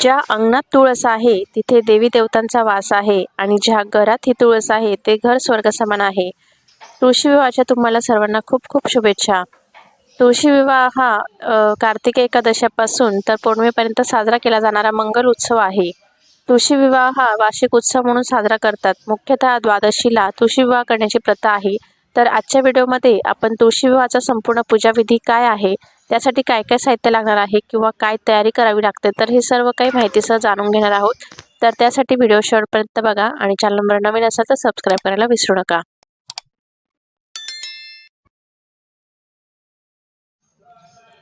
ज्या अंगणात तुळस आहे तिथे देवी देवतांचा वास आहे आणि ज्या घरात ही तुळस आहे ते घर स्वर्ग समान आहे. तुळशी विवाहाच्या तुम्हाला सर्वांना खूप खूप शुभेच्छा. तुळशी विवाह हा कार्तिक एकादशापासून तर पौर्णिमेपर्यंत साजरा केला जाणारा मंगल उत्सव आहे. तुळशी विवाह हा वार्षिक उत्सव म्हणून साजरा करतात. मुख्यतः द्वादशीला तुळशी विवाह करण्याची प्रथा आहे. तर आजच्या व्हिडिओमध्ये आपण तुळशी विवाहाचा संपूर्ण पूजाविधी काय आहे त्यासाठी काय काय साहित्य लागणार आहे किंवा काय तयारी करावी लागते तर हे सर्व काही माहितीसह जाणून घेणार आहोत. तर त्यासाठी व्हिडिओ शेवटपर्यंत बघा आणि चॅनल नंबर नवीन असेल तर सबस्क्राईब करायला विसरू नका.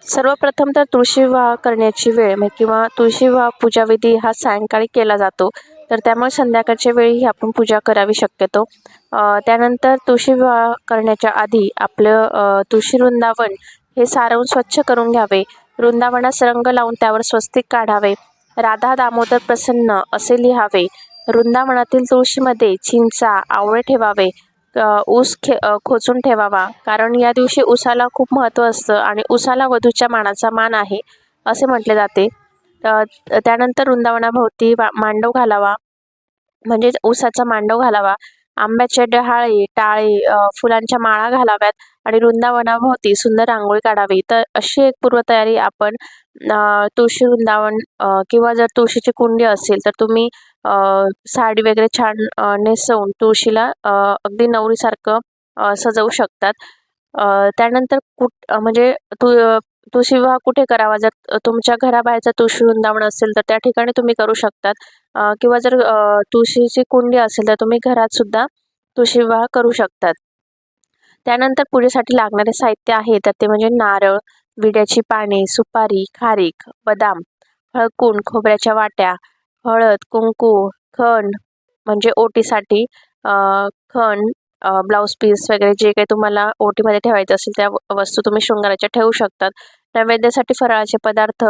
सर्वप्रथम तर तुळशी विवाह करण्याची वेळ म्हणजे किंवा तुळशी विवाह पूजाविधी हा सायंकाळी केला जातो. तर त्यामुळे संध्याकाळच्या वेळीही आपण पूजा करावी शक्यतो. त्यानंतर तुळशी विवाह करण्याच्या आधी आपलं तुळशी वृंदावन हे सारवून स्वच्छ करून घ्यावे. वृंदावनास रंग लावून त्यावर स्वस्तिक काढावे. राधा दामोदर प्रसन्न असे लिहावे. वृंदावनातील तुळशीमध्ये चिंचा आवळे ठेवावे. ऊस खे खोचून ठेवावा. कारण या दिवशी ऊसाला खूप महत्त्व असतं आणि ऊसाला वधूच्या मानाचा मान आहे असे म्हटले जाते. त्यानंतर वृंदावनाभोवती वा मांडव घालावा. म्हणजेच ऊसाचा मांडव घालावा. आंब्याचे डहाळे टाळे फुलांच्या माळा घालाव्यात आणि वृंदावनाभोवती सुंदर रांगोळी काढावी. तर अशी एक पूर्वतयारी आपण तुळशी वृंदावन किंवा जर तुळशीची कुंडी असेल तर तुम्ही साडी वगैरे छान नेसवून तुळशीला अगदी नवरीसारखं सजवू शकतात. त्यानंतर कुठ म्हणजे तु तुळशी विवाह कुठे करावा? जर तुमच्या घराबाहेरचा तुळशी वृंदावन असेल तर त्या ठिकाणी तुम्ही करू शकतात. किंवा जर तुळशीची कुंडी असेल तर तुम्ही घरात सुद्धा तुळशी विवाह करू शकतात. त्यानंतर पूजेसाठी लागणारे साहित्य आहे तर ते म्हणजे नारळ विड्याची पाने सुपारी खारीक बदाम हळकून खोबऱ्याच्या वाट्या हळद कुंकू खण म्हणजे ओटीसाठी खण ब्लाऊज पीस वगैरे जे काही तुम्हाला ओटीमध्ये ठेवायचं असेल त्या व- वस्तू तुम्ही शृंगाराच्या ठेवू शकतात. नैवेद्यासाठी फराळाचे पदार्थ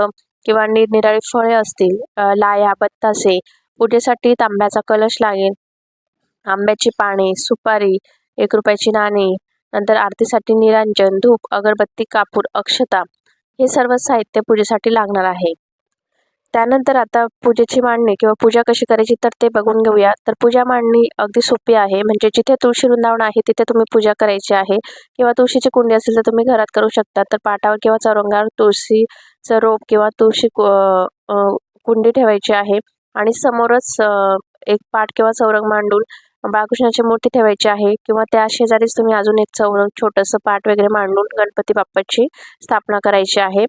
किंवा निरनिराळी फळे असतील लाया बत्तासे पूजेसाठी तांब्याचा कलश लागेल. आंब्याची पाने सुपारी एक रुपयाची नाणी नंतर आरतीसाठी निरांजन धूप अगरबत्ती कापूर अक्षता हे सर्व साहित्य पूजेसाठी लागणार आहे. त्यानंतर आता पूजेची मांडणी किंवा पूजा कशी करायची तर ते बघून घेऊया. तर पूजा मांडणी अगदी सोपी आहे. म्हणजे जिथे तुळशी वृंदावन आहे तिथे तुम्ही पूजा करायची आहे. किंवा तुळशीची कुंडी असेल तर तुम्ही घरात करू शकता. तर पाटावर किंवा चौरंगावर तुळशीचं रोप किंवा तुळशी कु- कुंडी ठेवायची आहे. आणि समोरच एक पाट किंवा चौरंग मांडून बाळकृष्णाची मूर्ती ठेवायची आहे किंवा त्या शेजारीच तुम्ही अजून एक चौरंग छोटंसं पाट वगैरे मांडून गणपती बाप्पाची स्थापना करायची आहे.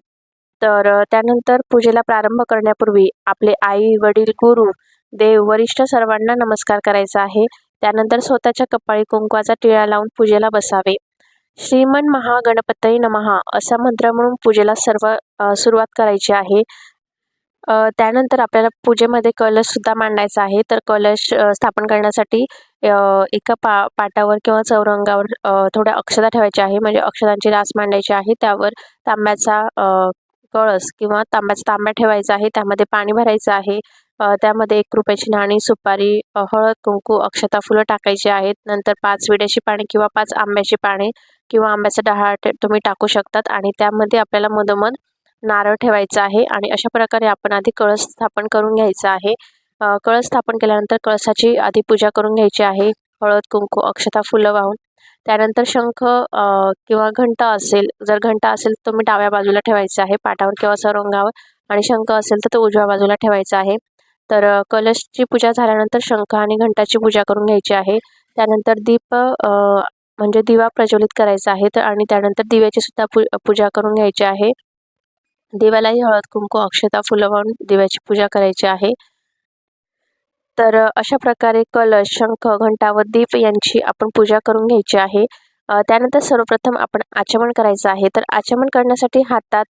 तर त्यानंतर पूजेला प्रारंभ करण्यापूर्वी आपले आई वडील गुरु देव वरिष्ठ सर्वांना नमस्कार करायचा आहे. त्यानंतर स्वतःच्या कपाळी कुंकवाचा टिळा लावून पूजेला बसावे. श्रीमन महागणपती नमहा असा मंत्र म्हणून पूजेला सर्व सुरुवात करायची आहे. त्यानंतर आपल्याला पूजेमध्ये कलशसुद्धा मांडायचा आहे. तर कलश स्थापन करण्यासाठी एका पा पाटावर किंवा चौरंगावर थोड्या अक्षता ठेवायच्या आहे. म्हणजे अक्षतांची रास मांडायची आहे. त्यावर तांब्याचा कळस किंवा तांब्याचा तांब्या ठेवायचा आहे. त्यामध्ये पाणी भरायचं आहे. त्यामध्ये एक रुपयाची नाणी सुपारी हळद कुंकू अक्षता फुलं टाकायची आहेत. नंतर पाच विड्याची पाणी किंवा पाच आंब्याची पाने किंवा आंब्याचा डहाळ तुम्ही टाकू शकतात. आणि त्यामध्ये आपल्याला मधोमध नारळ ठेवायचा आहे आणि अशा प्रकारे आपण आधी कळस स्थापन करून घ्यायचं आहे. कळस स्थापन केल्यानंतर कळसाची आधी पूजा करून घ्यायची आहे. हळद कुंकू अक्षता फुलं वाहून. त्यानंतर शंख किंवा घंटा असेल जर घंटा असेल तर तुम्ही डाव्या बाजूला ठेवायचा आहे पाटावर किंवा सरंगावर आणि शंख असेल तर तो उजव्या बाजूला ठेवायचा आहे. तर कलशची पूजा झाल्यानंतर शंख आणि घंटाची पूजा करून घ्यायची आहे. त्यानंतर दीप म्हणजे दिवा प्रज्वलित करायचा आहे. तर आणि त्यानंतर दिव्याची सुद्धा पू पूजा करून घ्यायची आहे. दिव्यालाही हळद कुंकू अक्षता फुलं वाहून दिव्याची पूजा करायची आहे. तर अशा प्रकारे कलश शंख घंटा व दीप यांची आपण पूजा करून घ्यायची आहे. त्यानंतर सर्वप्रथम आपण आचमन करायचं आहे. तर आचमन करण्यासाठी हातात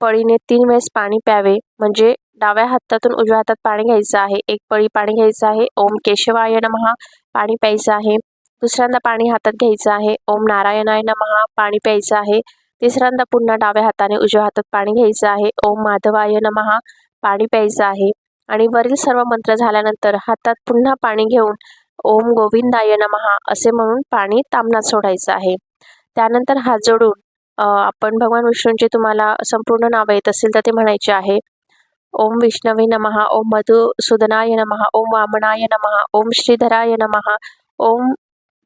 पळीने तीन वेळेस पाणी प्यावे. म्हणजे डाव्या हातातून उजव्या हातात पाणी घ्यायचं आहे. एक पळी पाणी घ्यायचं आहे. ओम केशवाय नमहा पाणी प्यायचं आहे. दुसऱ्यांदा पाणी हातात घ्यायचं आहे. ओम नारायणाय नमहा पाणी प्यायचं आहे. तिसऱ्यांदा पुन्हा डाव्या हाताने उजव्या हातात पाणी घ्यायचं आहे. ओम माधवाय नमहा पाणी प्यायचं आहे. आणि वरील सर्व मंत्र झाल्यानंतर हातात पुन्हा पाणी घेऊन ओम गोविंदाय नमहा असे म्हणून पाणी तामनात सोडायचं आहे. त्यानंतर हात जोडून आपण भगवान विष्णूंची तुम्हाला संपूर्ण नावं येत असेल तर ते म्हणायचे आहे. ओम विष्णवे नमः. ओम मधुसूदनाय नमहा ओम वामनाय नमः. ओम श्रीधराय नमः. ओम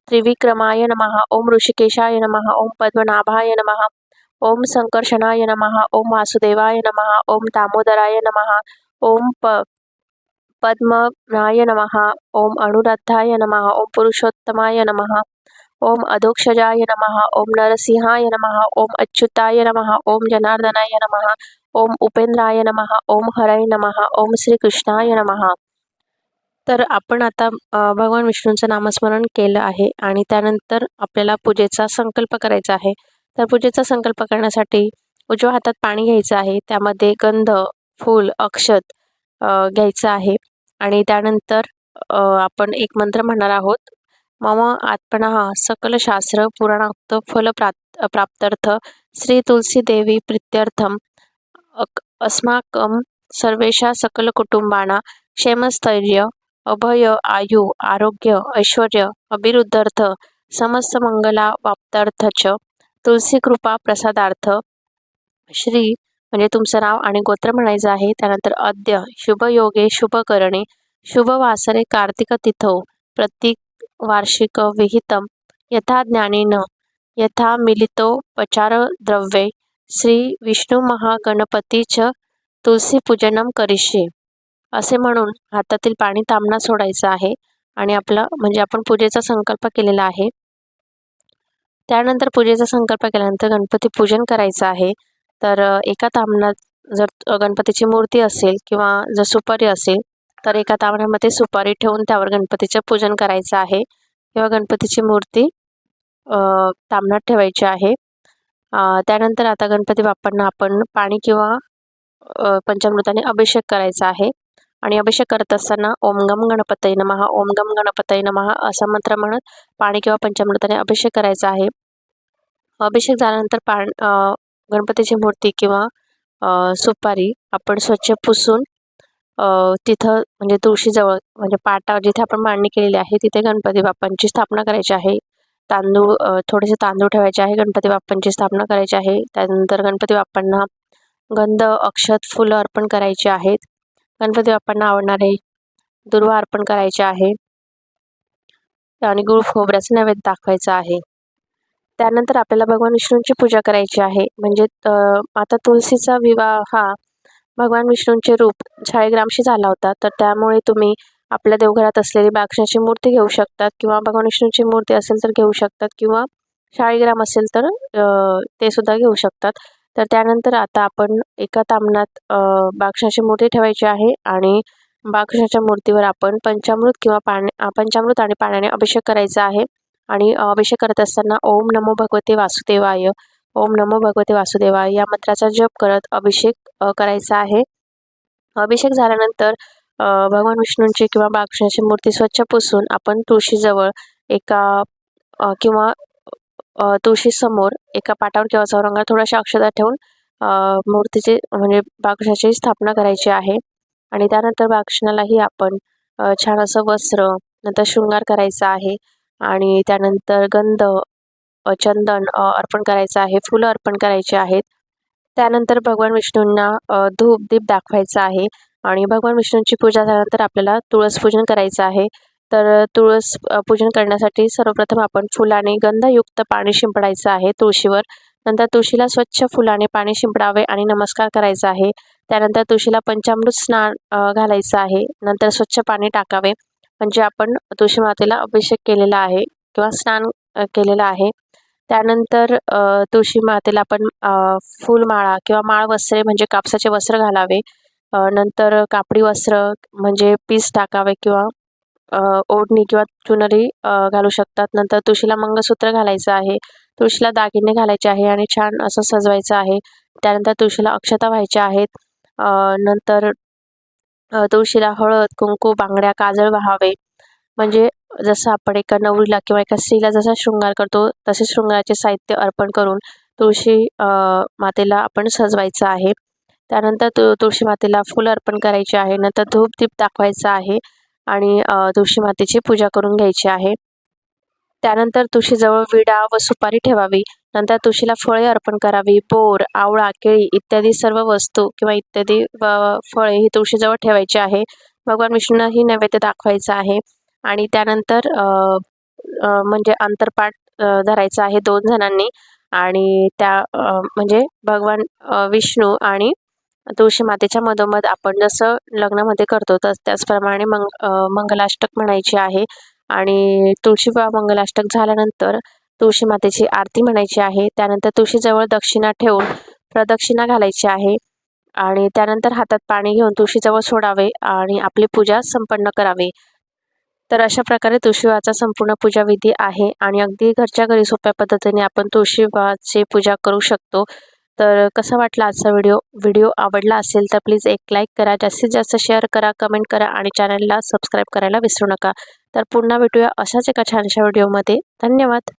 त्रिविक्रमाय नमहा ओम ऋषिकेशाय नमहा ओम पद्मनाभाय नमहा ओम संकर्षणाय नमः ओम वासुदेवाय नमः ओम दामोदराय नमः ओम प पद्मनाय नमः ओम अनुराधाय नमः ओम पुरुषोत्तमाय नमः ओम अधोक्षजाय नमः ओम नरसिंहाय नमः ओम अच्युताय नमः ओम जनार्दनाय नमः ओम उपेंद्राय नमः ओम हराय नमः ओम श्रीकृष्णाय नमः तर आपण आता भगवान विष्णूंचं नामस्मरण केलं आहे आणि त्यानंतर आपल्याला पूजेचा संकल्प करायचा आहे तर पूजेचा संकल्प करण्यासाठी उजव्या हातात पाणी घ्यायचं आहे. त्यामध्ये गंध फूल अक्षत घ्यायचं आहे. आणि त्यानंतर आपण एक मंत्र म्हणणार आहोत. मम आत्मना सकल शास्त्र पुराणाक्त फल प्राप्त प्राप्त्यर्थ श्री तुलसी देवी प्रित्यर्थम। अक अस्माकं सर्वेषा सकल कुटुंबाना क्षेमस्थैर्य अभय आयु आरोग्य ऐश्वर्य अभिरुद्धार्थ समस्त मंगला वाप्तार्थ च। तुलसी कृपा प्रसादार्थ श्री म्हणजे तुमचं नाव आणि गोत्र म्हणायचं आहे. त्यानंतर अद्य शुभ योगे शुभ करणे शुभ शुभवासरे कार्तिक तिथौ प्रतीक वार्षिक विहितम यथा ज्ञानेन यथा मिलितोपचार द्रव्ये श्री विष्णू महागणपतीच तुलसीपूजनम करिष्ये. असे म्हणून हातातील पाणी तांबणा सोडायचं आहे आणि आपला म्हणजे आपण पूजेचा संकल्प केलेला आहे. त्यानंतर पूजेचा संकल्प केल्यानंतर गणपती पूजन करायचं आहे. तर एका तांबणात जर गणपतीची मूर्ती असेल किंवा जर सुपारी असेल तर एका तांबण्यामध्ये सुपारी ठेवून त्यावर गणपतीचं पूजन करायचं आहे. किंवा गणपतीची मूर्ती अ, तांबणात ठेवायची आहे. त्यानंतर आता गणपती बाप्पांना आपण पाणी किंवा पंचामृताने अभिषेक करायचा आहे. आणि अभिषेक करत असताना ओम गम गणपतय नमहा ओम गम गणपतय नमहा असा मंत्र म्हणत पाणी किंवा पंचामृताने अभिषेक करायचा आहे. अभिषेक झाल्यानंतर पाण गणपतीची मूर्ती किंवा सुपारी आपण स्वच्छ पुसून तिथं म्हणजे तुळशीजवळ म्हणजे पाटा जिथे आपण मांडणी केलेली आहे तिथे गणपती बाप्पांची स्थापना करायची आहे. तांदूळ थोडेसे तांदूळ ठेवायचे आहे गणपती बाप्पांची स्थापना करायची आहे. त्यानंतर गणपती बाप्पांना गंध अक्षत फुलं अर्पण करायची आहेत. गणपती बाप्पांना आवडणारे दुर्वा अर्पण करायचे आहे. आणि गुळ खोबऱ्याचा नैवेद्य दाखवायचा आहे. त्यानंतर आपल्याला भगवान विष्णूंची पूजा करायची आहे. म्हणजे आता तुलसीचा विवाह हा भगवान विष्णूंचे रूप शाळेग्रामशी झाला होता. तर त्यामुळे तुम्ही आपल्या देवघरात असलेली बाक्षाची मूर्ती घेऊ शकतात किंवा भगवान विष्णूंची मूर्ती असेल तर घेऊ शकतात किंवा शाळेग्राम असेल तर ते सुद्धा घेऊ शकतात. तर त्यानंतर आता आपण एका तामणात बाक्षाची मूर्ती ठेवायची आहे आणि बाक्षाच्या मूर्तीवर आपण पंचामृत किंवा पाणी पंचामृत आणि पाण्याने अभिषेक करायचा आहे. आणि अभिषेक करत असताना ओम नमो भगवते वासुदेवाय ओम नमो भगवते वासुदेवाय या मंत्राचा जप करत अभिषेक करायचा आहे. अभिषेक झाल्यानंतर भगवान विष्णूंची किंवा बाक्षाची मूर्ती स्वच्छ पुसून आपण तुळशीजवळ एका किंवा तुळशी तुळशीसमोर एका पाटावर किंवा चौरंगावर थोड्याशा अक्षता ठेवून मूर्तीची म्हणजे बाळकृष्णाची स्थापना करायची आहे. आणि त्यानंतर बाक्षणालाही आपण छान असं वस्त्र नंतर शृंगार करायचा आहे. आणि त्यानंतर गंध चंदन अर्पण करायचं आहे. फुलं अर्पण करायची आहेत. त्यानंतर भगवान विष्णूंना धूप दीप दाखवायचा आहे. आणि भगवान विष्णूंची पूजा झाल्यानंतर आपल्याला तुळस पूजन करायचं आहे. तर तुळस पूजन करण्यासाठी सर्वप्रथम आपण फुलाने गंधयुक्त पाणी शिंपडायचं आहे तुळशीवर. नंतर तुळशीला स्वच्छ फुलाने पाणी शिंपडावे आणि नमस्कार करायचा आहे. त्यानंतर तुळशीला पंचामृत स्नान घालायचं आहे. नंतर स्वच्छ पाणी टाकावे. म्हणजे आपण तुळशी मातेला अभिषेक केलेला आहे किंवा स्नान केलेलं आहे. त्यानंतर तुळशी मातेला आपण फुलमाळा किंवा माळ वस्त्रे म्हणजे कापसाचे वस्त्र घालावे. नंतर कापडी वस्त्र म्हणजे पीस टाकावे किंवा ओढणी किंवा चुनरी घालू शकतात. नंतर तुळशीला मंगळसूत्र घालायचं आहे. तुळशीला दागिने घालायचे आहे आणि छान असं सजवायचं आहे. त्यानंतर तुळशीला अक्षता व्हायच्या आहेत. नंतर तुळशीला हळद कुंकू बांगड्या काजळ व्हावे. म्हणजे जसं आपण एका नवरीला किंवा एका स्त्रीला जसा शृंगार करतो तसे शृंगाराचे साहित्य अर्पण करून तुळशी मातेला आपण सजवायचं आहे. त्यानंतर तु तुळशी मातेला फुलं अर्पण करायचे आहे. नंतर धूप दीप दाखवायचा आहे. आणि तुळशी मातेची पूजा करून घ्यायची आहे. त्यानंतर तुळशीजवळ विडा व सुपारी ठेवावी. नंतर तुळशीला फळे अर्पण करावी. बोर आवळा केळी इत्यादी सर्व वस्तू किंवा इत्यादी फळे ही तुळशीजवळ ठेवायची आहे. भगवान विष्णूंना ही नैवेद्य दाखवायचं आहे. आणि त्यानंतर म्हणजे अंतरपाठ धरायचा आहे दोन जणांनी. आणि त्या म्हणजे भगवान विष्णू आणि तुळशी मातेच्या मधोमध आपण जसं लग्नामध्ये करतो तस त्याचप्रमाणे मंग मंगलाष्टक म्हणायची आहे. आणि तुळशी विवाह मंगलाष्टक झाल्यानंतर तुळशी मातेची आरती म्हणायची आहे. त्यानंतर तुळशीजवळ दक्षिणा ठेवून प्रदक्षिणा घालायची आहे. आणि त्यानंतर हातात पाणी घेऊन तुळशीजवळ सोडावे आणि आपली पूजा संपन्न करावी. तर अशा प्रकारे तुळशीवाचा संपूर्ण पूजाविधी आहे. आणि अगदी घरच्या घरी सोप्या पद्धतीने आपण तुळशीवाची पूजा करू शकतो. तर कसा वाटला आजचा व्हिडिओ? व्हिडिओ आवडला असेल तर प्लीज एक लाईक करा जास्तीत जास्त शेअर करा कमेंट करा आणि चॅनलला सबस्क्राईब करायला विसरू नका. तर पुन्हा भेटूया अशाच एका छानशा व्हिडिओमध्ये. धन्यवाद.